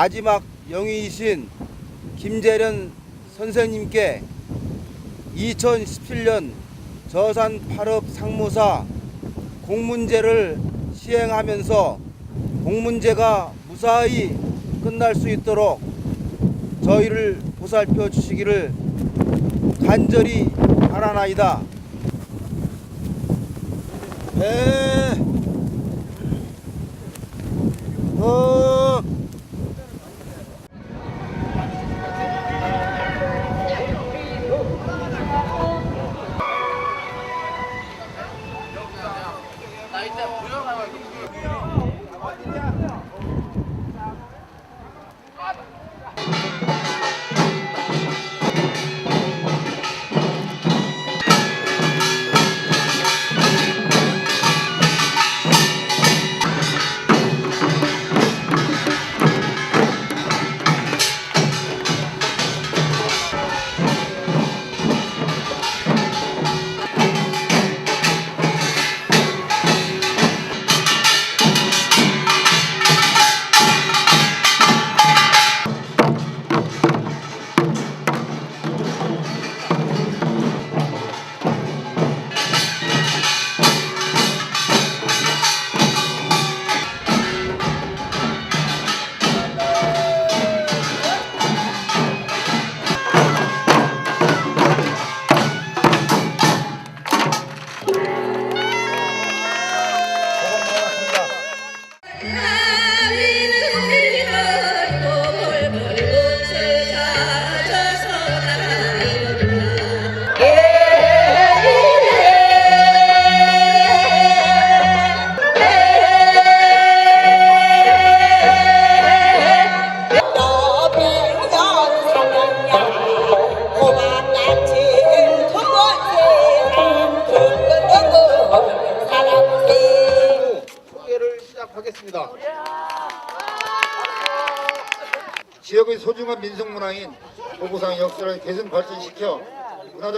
마지막 영의이신 김재련 선생님께 2017년 저산 8업 상무사 공문제를 시행하면서 공문제가 무사히 끝날 수 있도록 저희를 보살펴 주시기를 간절히 바라나이다. 에, 어,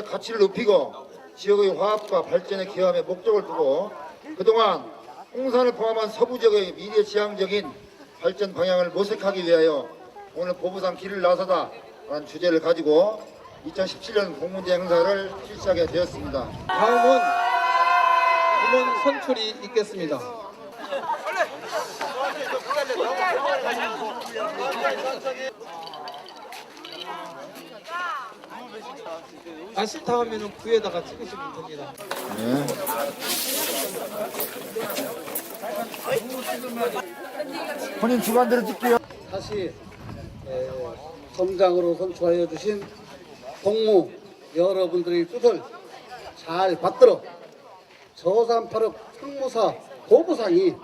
문화적 가치를 높이고 지역의 화합과 발전에 기여함의 목적을 두고 그동안 홍산을 포함한 서부 지역의 미래 지향적인 발전 방향을 모색하기 위하여 오늘 보부상 길을 나서다 라는 주제를 가지고 2017년 공문제 행사를 실시하게 되었습니다. 다음은 임원 선출이 있겠습니다. 아 싫다 하면은 구에다가 찍으시면 됩니다. 네. 본인 주관대로 찍게요. 다시 에, 성장으로 선출하여 주신 동무 여러분들의 뜻을 잘 받들어 저산파력 상무사 도부상이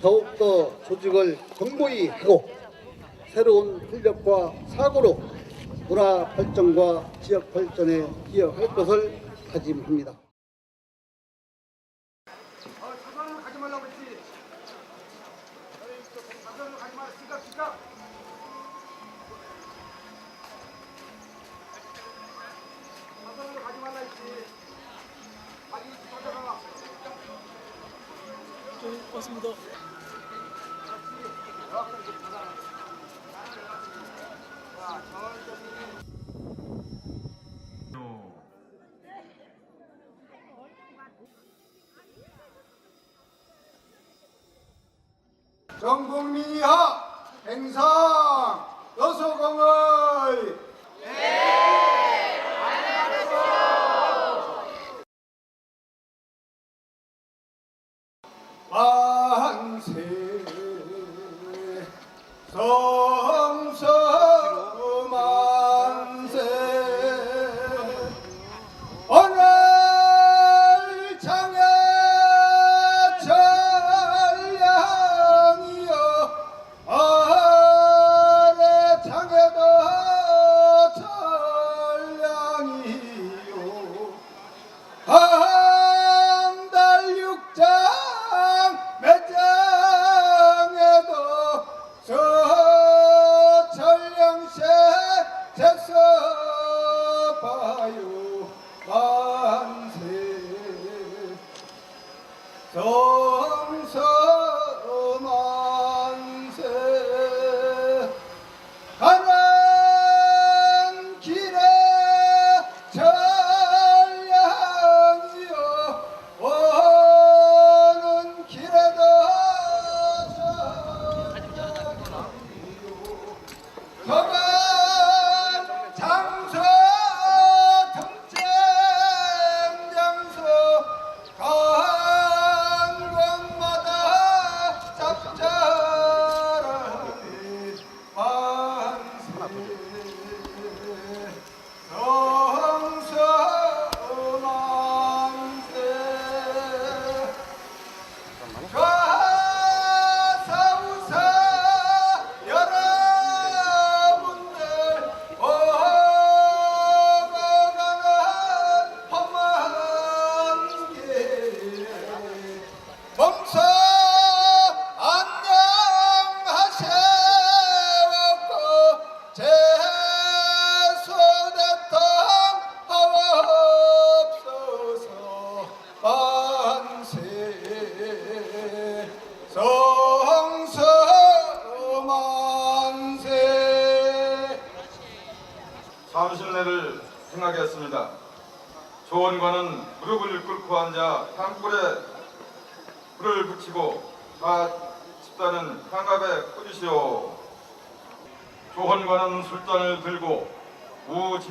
더욱더 조직을 정보히 하고 새로운 활력과 사고로 문화 발전과 지역 발전에 기여할 것을 다짐합니다. 전 국민이하 행상 여소공을. 만세. 성서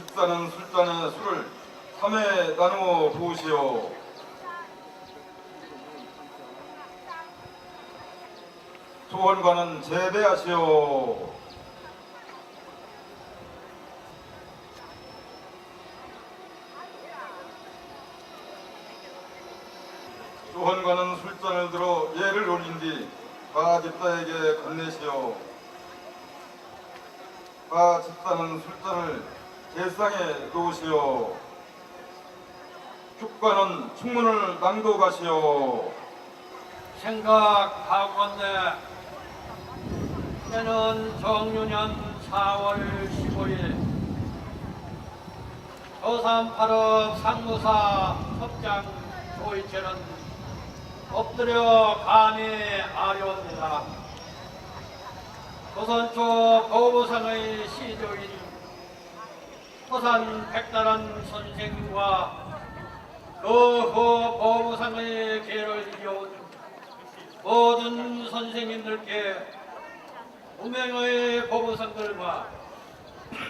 우 집사는 술잔에 술을 삼회 나누어 부으시오. 조헌관은 제대하시오. 조헌관은 술잔을 들어 예를 올린 뒤 가 집사에게 건네시오. 가 집사는 술잔을 놓으시오. 축관은 충문을 낭독하시오. 생각하건대 때는 정유년 4월 15일 조삼 8업 상무사 협장 조이체는 엎드려 감히 아뢰옵니다. 조선초 보부상의 시조인 호산 백다란 선생과 그후 보부상의 계를 이어온 모든 선생님들께 운명의 보부상들과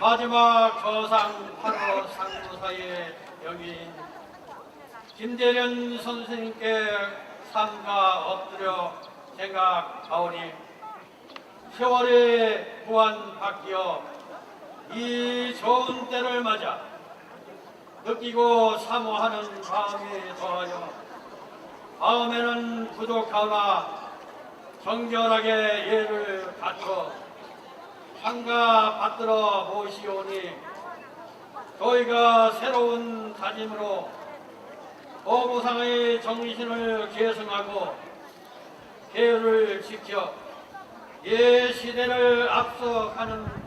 마지막 저상 8호 상무사의 영인 김대련 선생님께 삼가 엎드려 생각하오니 세월의 무한 바뀌어 이 좋은 때를 맞아 느끼고 사모하는 마음이 더하여 다음에는 부족하나 정결하게 예를 갖춰 상가 받들어 모시오니 저희가 새로운 다짐으로 보부상의 정신을 계승하고 계율을 지켜 예 시대를 앞서가는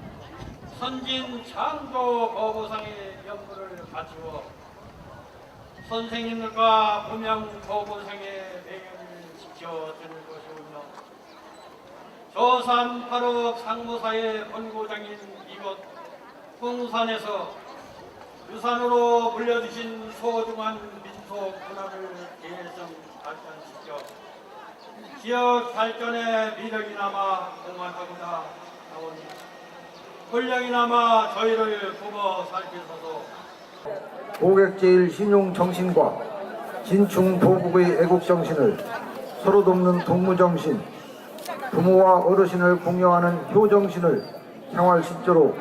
선진 창조 보부상의 연구를 갖추어 선생님들과 무명 보부상의 매경을 지켜드릴 것이오며 조산 8억 상무사의 본고장인 이곳 풍산에서 유산으로 물려주신 소중한 민속 문화를 계승 발전시켜 지역 발전의 미력이 남아 공헌하고자 나오니 남아 저희를 품어 살피소서 고객제일 신용 정신과 진충 도국의 애국 정신을 서로 돕는 동무 정신, 부모와 어르신을 공경하는 효 정신을 생활 실조로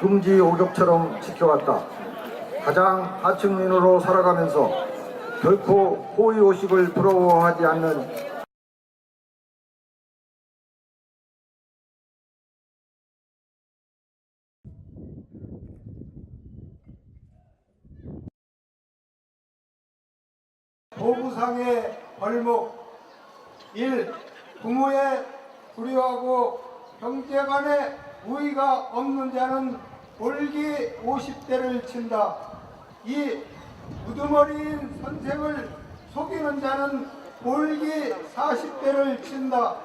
금지 오격처럼 지켜왔다. 가장 하층민으로 살아가면서 결코 호의호식을 부러워하지 않는 보부상의 벌목 1. 부모의 불효하고 형제간의 우의가 없는 자는 올기 50대를 친다. 2. 우두머리인 선생을 속이는 자는 올기 40대를 친다.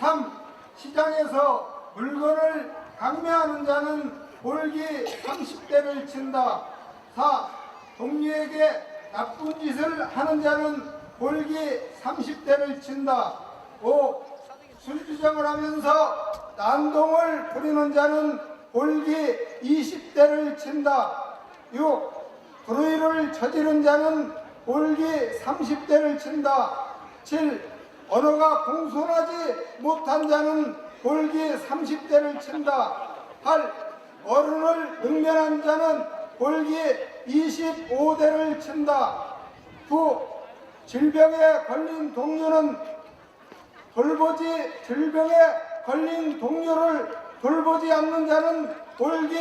3. 시장에서 물건을 강매하는 자는 올기 30대를 친다. 4. 동료에게 나쁜 짓을 하는 자는 올기 30대를 친다. 5. 술주정을 하면서 난동을 부리는 자는 올기 20대를 친다. 6. 불의를 저지른 자는 올기 30대를 친다. 7. 언어가 공손하지 못한 자는 올기 30대를 친다. 8. 어른을 능멸한 자는 올기 25대를 친다. 9. 질병에 걸린 동료는 돌보지 질병에 걸린 동료를 돌보지 않는 자는 올기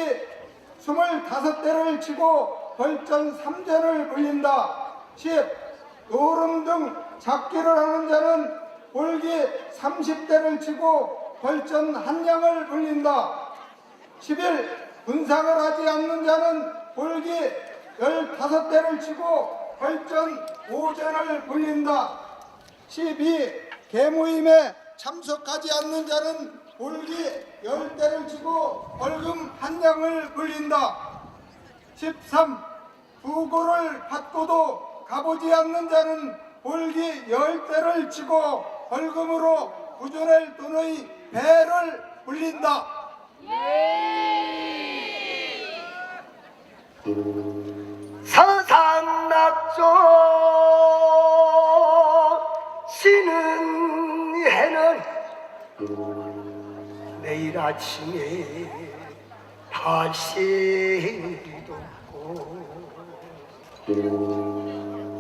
25대를 치고 벌전 3전을 불린다. 10. 노름 등 잡기를 하는 자는 올기 30대를 치고 벌전 한 양을 불린다. 11. 분상을 하지 않는 자는 올기 15대를 치고 벌전 5전을 불린다. 12. 개모임에 참석하지 않는 자는 올기 10대를 치고 벌금 한 장을 불린다. 13. 부고를 받고도 가보지 않는 자는 볼기 열 대를 치고 벌금으로 구준할 돈의 배를 불린다. 서산낙조 쉬는 해는 내일 아침에 다시 돋고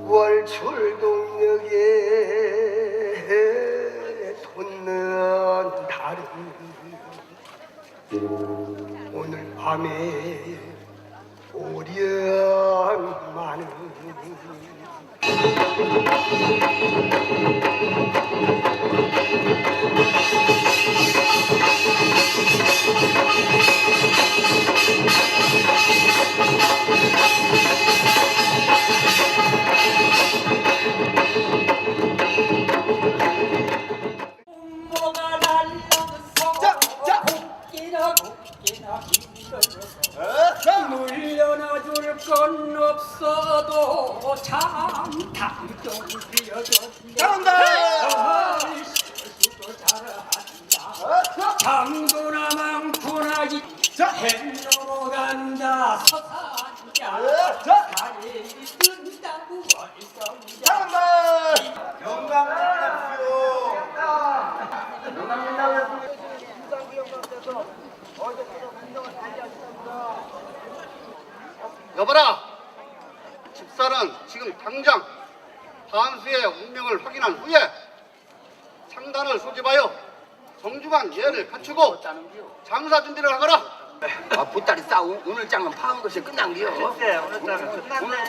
월출동역에 돋는 달은 오늘 밤에 오련만은 장사 준비를 하거라 아, 보따리 싸움 오늘 장은 파는 것이 끝난 게요. 글쎄, 오늘 장은 끝났네. 오늘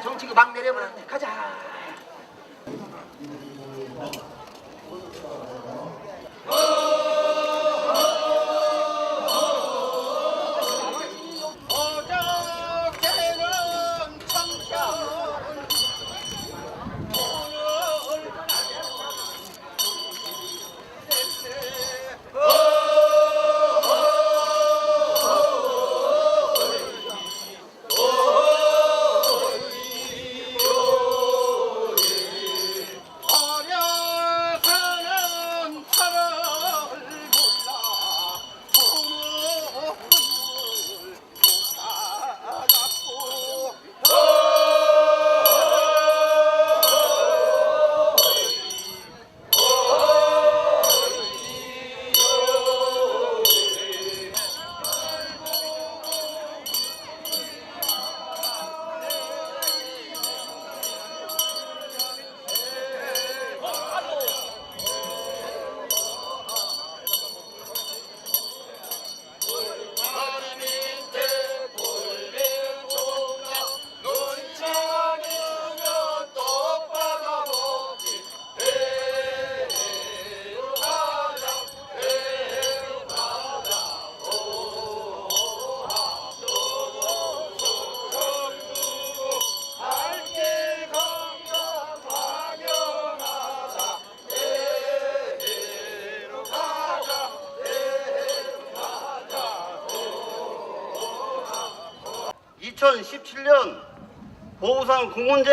보우상 공문제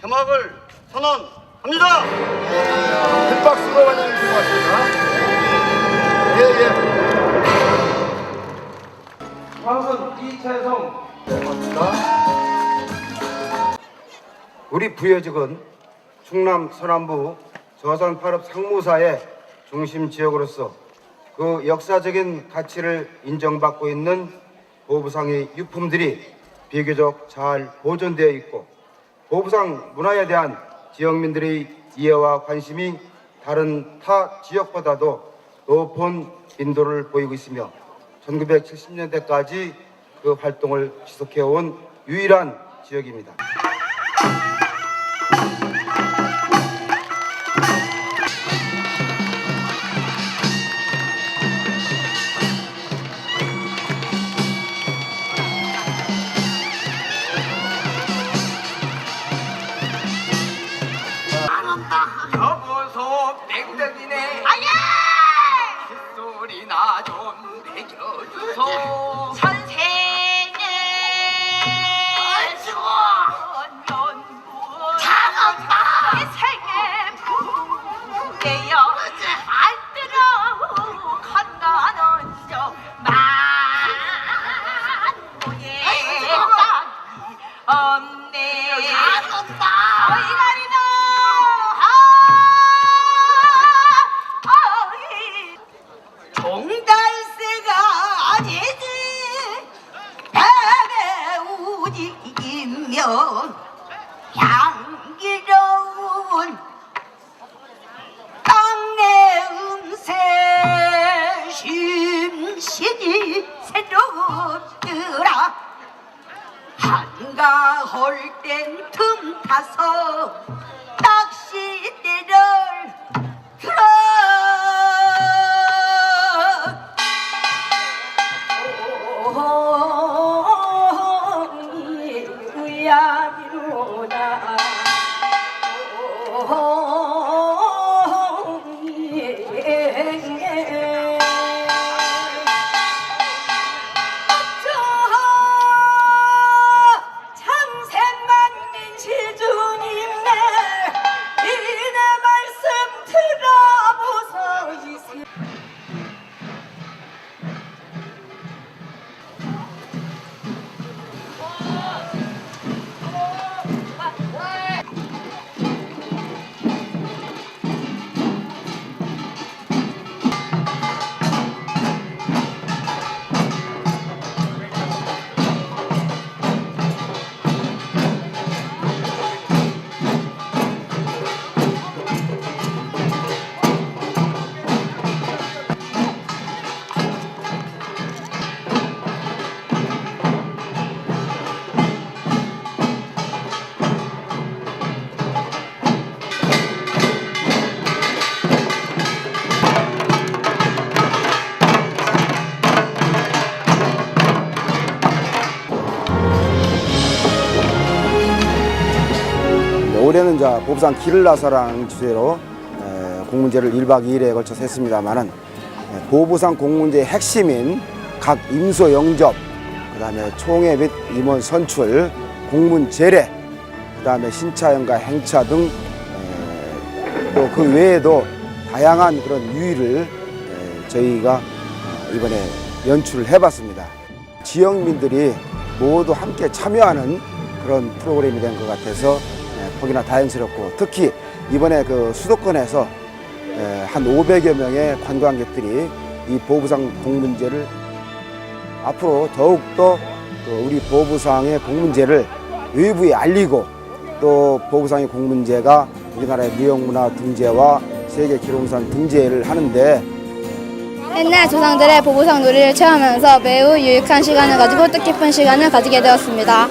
개막을 선언합니다. 큰 박수로 환영해 주시기 바랍니다. 예, 예. 황선 이채성 우리 부여직은 충남 서남부 저산 팔업 상무사의 중심 지역으로서 그 역사적인 가치를 인정받고 있는 보부상의 유품들이 비교적 잘 보존되어 있고 보부상 문화에 대한 지역민들의 이해와 관심이 다른 타 지역보다도 높은 빈도를 보이고 있으며 1970년대까지 그 활동을 지속해온 유일한 지역입니다. 자 보부상 길을 나서라는 주제로 에, 공문제를 1박 2일에 걸쳐서 했습니다만은 에, 보부상 공문제의 핵심인 각 임소 영접, 그 다음에 총회 및 임원 선출, 공문 제례, 그 다음에 신차연가 행차 등 또 그 외에도 다양한 그런 유의를 에, 저희가 어, 이번에 연출을 해봤습니다. 지역민들이 모두 함께 참여하는 그런 프로그램이 된 것 같아서 에, 보기나 다행스럽고 특히 이번에 그 수도권에서 에, 한 500여 명의 관광객들이 이 보부상 공문제를 앞으로 더욱더 그 우리 보부상의 공문제를 외부에 알리고 또 보부상의 공문제가 우리나라의 무형문화 등재와 세계 기록유산 등재를 하는데 옛날 조상들의 보부상 놀이를 체험하면서 매우 유익한 시간을 가지고 뜻깊은 시간을 가지게 되었습니다.